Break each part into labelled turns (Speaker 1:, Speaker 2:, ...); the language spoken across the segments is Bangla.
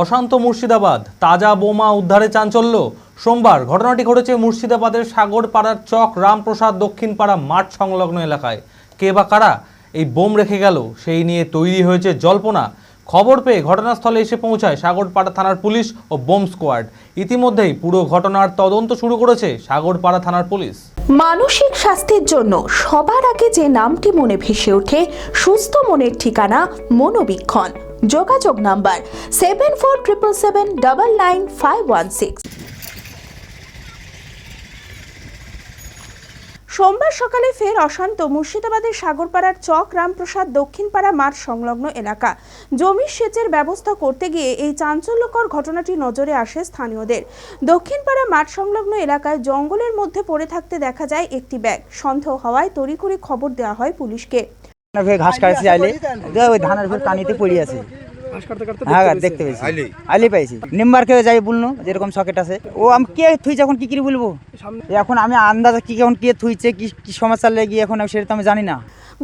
Speaker 1: অশান্ত মুর্শিদাবাদ। তাজা বোমা উদ্ধারে চাঞ্চল্য। সোমবার ঘটনাটি ঘটেছে মুর্শিদাবাদের সাগরপাড়ার চক রামপ্রসাদ দক্ষিণপাড়া মাঠ সংলগ্ন এলাকায়। কে বা কারা এই বোম রেখে গেল, সেই নিয়ে তৈরি হয়েছে জল্পনা। খবর পেয়ে ঘটনাস্থলে এসে পৌঁছায় সাগরপাড়া থানার পুলিশ ও বোম স্কোয়াড। ইতিমধ্যেই পুরো ঘটনার তদন্ত শুরু করেছে সাগরপাড়া থানার পুলিশ।
Speaker 2: মানসিক স্বাস্থ্যের জন্য সবার আগে যে নামটি মনে ভেসে ওঠে, সুস্থ মনের ঠিকানা মনোবীক্ষণ। যোগাযোগ number seven four triple seven double nine five one six সোমবার সকালে ফের অশান্ত মুর্শিদাবাদের সাগরপাড়ার চক রামপ্রসাদ দক্ষিণপাড়া মাঠ সংলগ্ন এলাকা। জমির সেচের ব্যবস্থা করতে গিয়ে এই চাঞ্চল্যকর ঘটনাটি নজরে আসে স্থানীয়দের। দক্ষিণপাড়া মাঠ সংলগ্ন এলাকায় জঙ্গলের মধ্যে পড়ে থাকতে দেখা যায় একটি ব্যাগ। সন্দেহ হওয়ায় তড়িঘড়ি খবর দেওয়া হয় পুলিশকে।
Speaker 3: ঘাস কাটছি আইলে ওই ধানের ভেবে পানিতে পড়ে আছে। হ্যাঁ দেখতে পেয়েছি। আইলে পাইছি নিম্বার কেউ যাই বলল যেরকম সকেট আছে। ও আমি কে থুইছে এখন কি কি বলব? এখন আমি আন্দাজ কি এখন কে থুইছে কি কি সমস্যা লেগে এখন আমি সেটা তো আমি জানি না।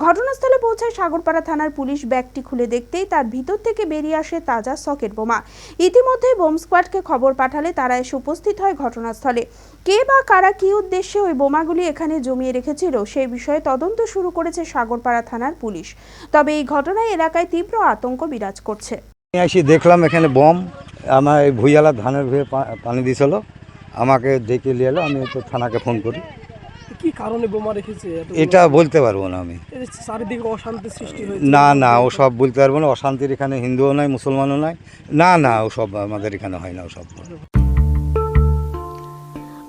Speaker 2: ঘটনাস্থলে পৌঁছায় সাগরপাড়া থানার পুলিশ ব্যাগটি খুলে দেখতেই তার ভিতর থেকে বেরিয়ে আসে তাজা সকেট বোমা। ইতিমধ্যে বোম স্কোয়াডকে খবর পাঠালে তারা এসে উপস্থিত হয় ঘটনাস্থলে। কে বা কারা কি উদ্দেশ্যে ওই বোমাগুলি এখানে জমিয়ে রেখেছিল সেই বিষয়ে তদন্ত শুরু করেছে সাগরপাড়া থানার পুলিশ। তবে এই ঘটনায় এলাকায় তীব্র আতঙ্ক বিরাজ করছে।
Speaker 4: আমি এসে দেখলাম এখানে বম। আমার ভুইয়ালা ধানের ভুয়ে পানি দিয়েছিল আমাকে ডেকে নিয়ে এলো, আমি তো থানাকে ফোন করি।
Speaker 5: কি কারণে বোমা রেখেছে?
Speaker 4: এটা বলতে পারব না আমি।
Speaker 5: চারিদিকে অশান্তি সৃষ্টি হয়েছে।
Speaker 4: না না ও সব বলতে পারব না। অশান্তির এখানে হিন্দুও নাই মুসলমানও নাই। না না ও সব আমাদের এখানে হয় না ও সব